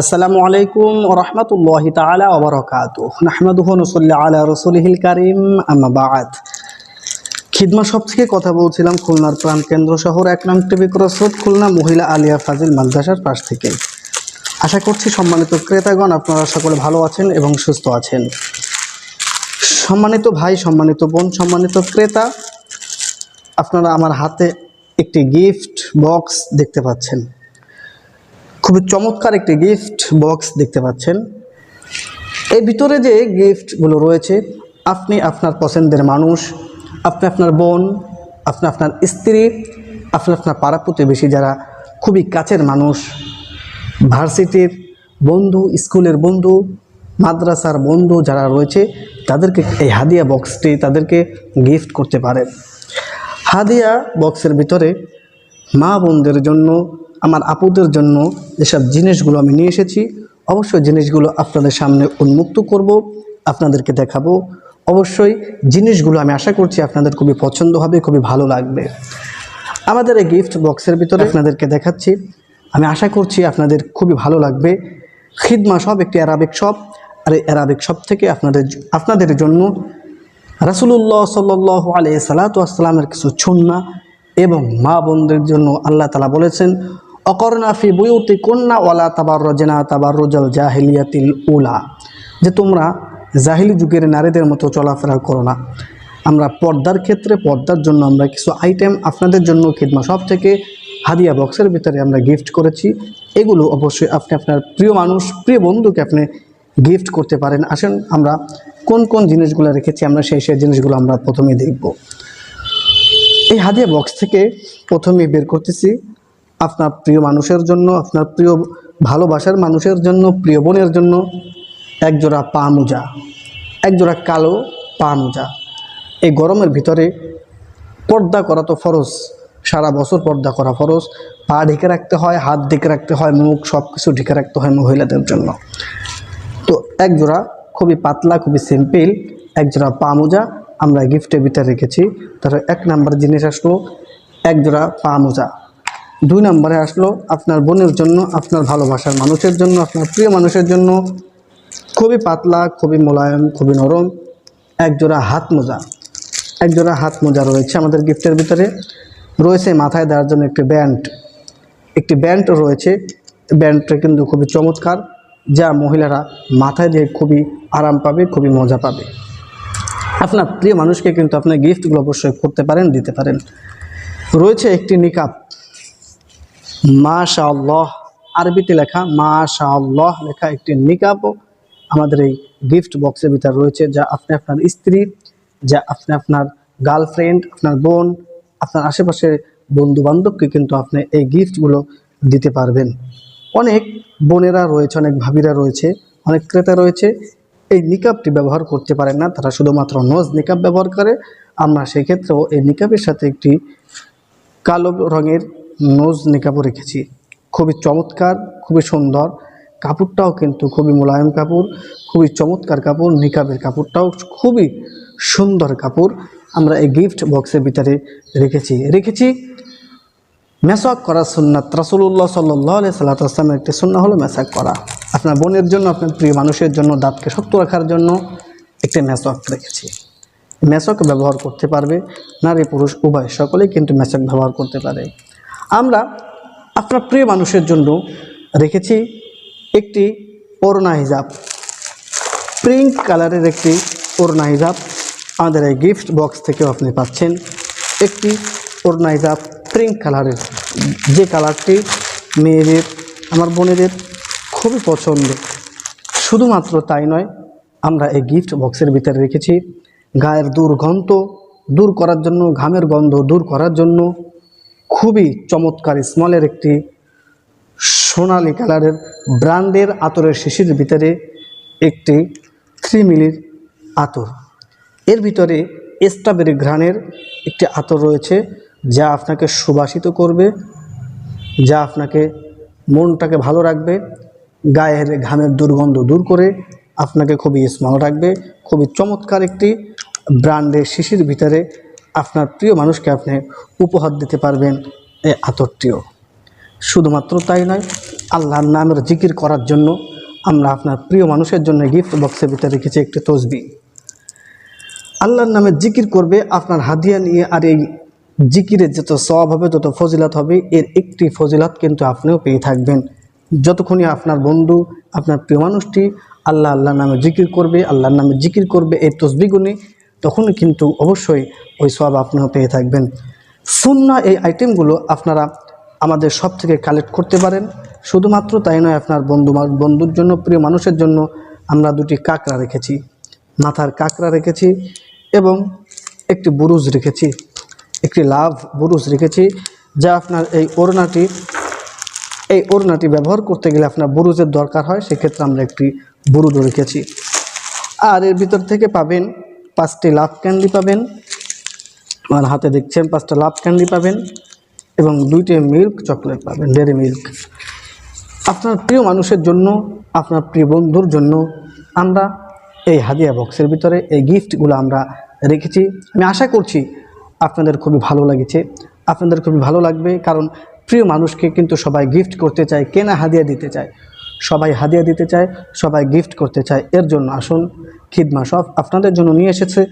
আসসালামু আলাইকুম রহমতুল্লাহ তালা ওবরকাত নাহমাদুহ নসল্লা আলা রসুলহিল কারিম আমাবাদ খিদমা সব থেকে কথা বলছিলাম খুলনার প্রাণ কেন্দ্র শহর এক নং টিভি ক্রসরোড খুলনা মহিলা আলিয়া ফাজিল মাদ্রাসার পাশ থেকে। আশা করছি সম্মানিত ক্রেতাগণ, আপনারা সকলে ভালো আছেন এবং সুস্থ আছেন। সম্মানিত ভাই, সম্মানিত বোন, সম্মানিত ক্রেতা, আপনারা আমার হাতে একটি গিফট বক্স দেখতে পাচ্ছেন। খুবই চমৎকার একটি গিফট বক্স দেখতে পাচ্ছেন। এর ভিতরে যে গিফটগুলো রয়েছে, আপনি আপনার পছন্দের মানুষ, আপনি আপনার বোন, আপনি আপনার স্ত্রী, আপনি আপনার পাড়া প্রতিবেশী যারা খুবই কাছের মানুষ, ভার্সিটির বন্ধু, স্কুলের বন্ধু, মাদ্রাসার বন্ধু যারা রয়েছে, তাদেরকে এই হাদিয়া বক্সটি তাদেরকে গিফট করতে পারেন হাদিয়া বক্সের ভিতরে মা বোনদের জন্য আমার আপুদের জন্য যেসব জিনিসগুলো আমি নিয়ে এসেছি, অবশ্যই জিনিসগুলো আপনাদের সামনে উন্মুক্ত করব, আপনাদেরকে দেখাবো। অবশ্যই জিনিসগুলো আমি আশা করছি আপনাদের খুবই পছন্দ হবে খুবই ভালো লাগবে। আমাদের এই গিফট বক্সের ভিতরে আপনাদেরকে দেখাচ্ছি। আমি আশা করছি আপনাদের খুবই ভালো লাগবে। খিদমা সব একটি অ্যারাবিক শপ আর এই অ্যারাবিক শপ থেকে আপনাদের আপনাদের জন্য রাসুলুল্লাহ সাল্লাহ আলিয়া সালাতামের কিছু ছুন্না এবং মা বোনদের জন্য আল্লাহ তালা বলেছেন অকর্ণাফি বুয়ুতি কন্যা ওয়ালা তাবার রজনা তাবার রোজাল জাহিলিয়াতিল উলা। যে তোমরা জাহিলি যুগের নারীদের মতো চলাফেরা করো না। আমরা পর্দার ক্ষেত্রে, পর্দার জন্য আমরা কিছু আইটেম আপনাদের জন্য খিদমা। সব থেকে হাদিয়া বক্সের ভিতরে আমরা গিফট করেছি। এগুলো অবশ্যই আপনি আপনার প্রিয় মানুষ, প্রিয় বন্ধুকে আপনি গিফট করতে পারেন। আসেন, আমরা কোন কোন জিনিসগুলো রেখেছি, আমরা সেই সেই জিনিসগুলো আমরা প্রথমেই দেখব। এই হাদিয়া বক্স থেকে প্রথমে বের করতেছি। আপনার প্রিয় মানুষের জন্য, আপনার প্রিয় ভালোবাসার মানুষের জন্য, প্রিয় বোনের জন্য একজোড়া পা মোজা, একজোড়া কালো পা মোজা। এই গরমের ভিতরে পর্দা করা তো ফরজ, সারা বছর পর্দা করা ফরজ। পা ঢেকে রাখতে হয়, হাত ঢেকে রাখতে হয়, মুখ সব কিছু ঢেকে রাখতে হয় মহিলাদের জন্য। তো এক জোড়া খুবই পাতলা, খুবই সিম্পল এক জোড়া পা মোজা আমরা গিফটের ভিতরে রেখেছি। তার এক নাম্বার জিনিস আসলো এক জোড়া পা মোজা। দুই নম্বরে আসলো আপনার বোনের জন্য, আপনার ভালোবাসার মানুষের জন্য, আপনার প্রিয় মানুষের জন্য। খুবই পাতলা, খুবই মোলায়েম, খুবই নরম এক জোড়া হাত মোজা। এক জোড়া হাত মোজা রয়েছে আমাদের গিফটের ভিতরে। রয়েছে মাথায় দেওয়ার জন্য একটি ব্যান্ড। একটি ব্যান্ড রয়েছে। ব্যান্ডটা কিন্তু খুবই চমৎকার, যা মহিলারা মাথায় দিয়ে খুবই আরাম পাবে, খুবই মজা পাবে। আপনার প্রিয় মানুষকে কিন্তু আপনার গিফটগুলো অবশ্যই করতে পারেন, দিতে পারেন। রয়েছে একটি নিকাপ। মাশা আল্লাহ আরবিতে লেখা মাশা আল্লাহ লেখা একটি নিকাপও আমাদের এই গিফট বক্সের ভিতরে রয়েছে, যা আপনি আপনার স্ত্রী, যা আপনি আপনার গার্লফ্রেন্ড আপনার বোন, আপনার আশেপাশে বন্ধু বান্ধবকে কিন্তু আপনি এই গিফটগুলো দিতে পারবেন। অনেক বোনেরা রয়েছে, অনেক ভাবিরা রয়েছে, অনেক ক্রেতা রয়েছে, এই নিকাবটি ব্যবহার করতে পারেন না, তারা শুধুমাত্র নজ নিকাব ব্যবহার করে। আমরা সেক্ষেত্রেও এই নিকাবের সাথে একটি কালো রঙের নোজ নিকাবও রেখেছি। খুবই চমৎকার, খুবই সুন্দর। কাপড়টাও কিন্তু খুবই মোলায়েম কাপড়, খুবই চমৎকার কাপড়, নিকাবের কাপড়টাও খুবই সুন্দর কাপড় আমরা এই গিফট বক্সের ভিতরে রেখেছি। রেখেছি মেসাক করা সুন্নাত। রাসুল্লাহ সাল্লাহ সাল্লাতামের একটি সুন্না হলো মেসাক করা। আপনার বোনের জন্য, আপনার প্রিয় মানুষের জন্য, দাঁতকে শক্ত রাখার জন্য একটি মেসক রেখেছি। মেসক ব্যবহার করতে পারবে, নারী পুরুষ, উভয়, সকলেই কিন্তু মেসক ব্যবহার করতে পারে। আপনার প্রিয় মানুষের জন্য রেখেছি একটি ওরনা হিজাব। পিঙ্ক কালারের একটি ওরনা হিজাব। আমাদের এই গিফট বক্স থেকেও আপনি পাচ্ছেন একটি ওরনা হিজাব পিঙ্ক কালারের যে কালারটি মেয়েদের, আমার বোনেদের খুবই পছন্দ। শুধুমাত্র তাই নয়, আমরা এই গিফট বক্সের ভিতরে রেখেছি। গায়ের দুর্গন্ধ দূর করার জন্য, ঘামের গন্ধ দূর করার জন্য খুবই চমৎকার স্মলের একটি সোনালি কালারের ব্র্যান্ডের আতরের শিশির ভিতরে একটি থ্রি মিলির আতর। এর ভিতরে স্ট্রবেরি ঘ্রাণের একটি আতর রয়েছে, যা আপনাকে সুবাসিত করবে, যা আপনাকে মনটাকে ভালো রাখবে, গায়ের ঘামের দুর্গন্ধ দূর করে আপনাকে খুবই স্মল রাখবে। খুবই চমৎকার একটি ব্র্যান্ডের শিশির ভিতরে আপনার প্রিয় মানুষকে আপনি উপহার দিতে পারবেন এই আতরটিও। শুধুমাত্র তাই নয়, আল্লাহর নামের জিকির করার জন্য আমরা আপনার প্রিয় মানুষের জন্য গিফট বক্সের ভিতরে রেখেছি একটি তসবি। আল্লাহর নামে জিকির করবে, আপনার হাদিয়া নিয়ে আর এই জিকিরের যত সব হবে তত ফজিলাত হবে, এর একটি ফজিলাত কিন্তু আপনিও পেয়ে থাকবেন। যতক্ষণই আপনার বন্ধু, আপনার প্রিয় মানুষটি আল্লাহ আল্লাহর নামে জিকির করবে, আল্লাহর নামে জিকির করবে, এই তসবিগুনি তখনই কিন্তু অবশ্যই ওই সব আপনারা পেয়ে থাকবেন। সুন্না এই আইটেমগুলো আপনারা আমাদের সব থেকে কালেক্ট করতে পারেন। শুধুমাত্র তাই নয়, আপনার বন্ধু বন্ধুর জন্য, প্রিয় মানুষের জন্য আমরা দুটি কাঁকড়া রেখেছি। মাথার কাঁকড়া রেখেছি এবং একটি বুরুজ রেখেছি। একটি লাভ বুরুজ রেখেছি, যা আপনার এই ওড়নাটি এই ওড়নাটি ব্যবহার করতে গেলে আপনার বুরুজের দরকার হয়। সেক্ষেত্রে আমরা একটি বুরুজও রেখেছি। আর এর ভিতর থেকে পাবেন পাঁচটি লাভ ক্যান্ডি পাবেন। আমার হাতে দেখছেন পাঁচটা লাভ ক্যান্ডি পাবেন এবং দুইটি মিল্ক চকলেট পাবেন ডেরি মিল্ক আপনার প্রিয় মানুষের জন্য, আপনার প্রিয় বন্ধুর জন্য আমরা এই হাদিয়া বক্সের ভিতরে এই গিফটগুলো আমরা রেখেছি। আমি আশা করছি আপনাদের খুবই ভালো লেগেছে। আপনাদের খুবই ভালো লাগবে কারণ প্রিয় মানুষকে কিন্তু সবাই গিফট করতে চায়, কেনা হাদিয়া দিতে চায়। সবাই হাদিয়া দিতে চায়, সবাই গিফট করতে চায়। এর জন্য আসুন খিদমা সব আপনাদের জন্য নিয়ে এসেছে।